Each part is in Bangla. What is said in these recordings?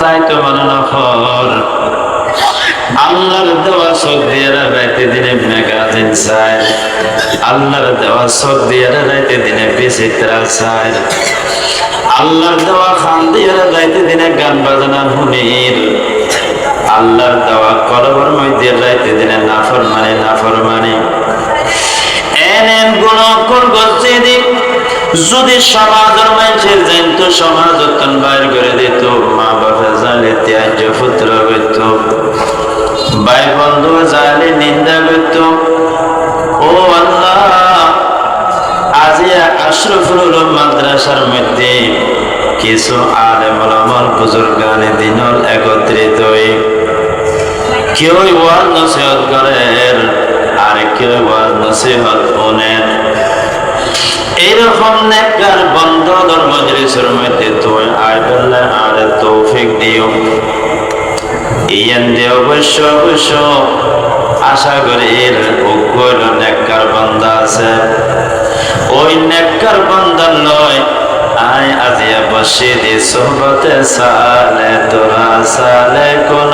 চাইতো মানে নফর আল্লাহর দেওয়া চোখ দিয়ে রাইতে দিনে ম্যাগাজিন চায়। আল্লাহর দেওয়া রাইতে দিনে বিচিত্রা চায়। আল্লাহর দেওয়া খান রাইতে দিনে গান বাজনা হুনির। আল্লাহর দেওয়া মধ্যে রাইতে দিনে নাফর মানে নাফর মানে এনেন গুণ যদি সমাজের মানুষের জানতো সমাজ বাইর করে আশরফুল মাদ্রাসার মধ্যে কিছু আলেম ওলামার বুজুর্গানে দিনল একত্রিত হয়ে কেউ ওয়াজ নসিহত করেন আর কেউ ওয়াজ নসিহত শোনেন এইরকম নেককার বন্ধ ধর্মজলিসের মধ্যে তুমি আয় বললে আর তৌফিক দিও। ইয়ান দিয়ে অবশ্য অবশ্য আশা করি এর উগ্র নেককার বন্ধা আছে। ওই নেককার বন্ধার নয়। আয় আজিয়া বসে দি সোহবতে সালে তোরা, সালে কোন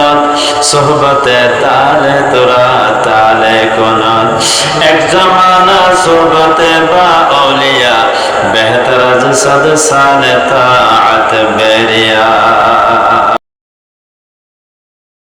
সোহবতে তালে তোরা, তালে কোন এক জমানা সোহবতে বা অলিয়া বেহতর আজ সদ সালে তাআত বেরিয়া।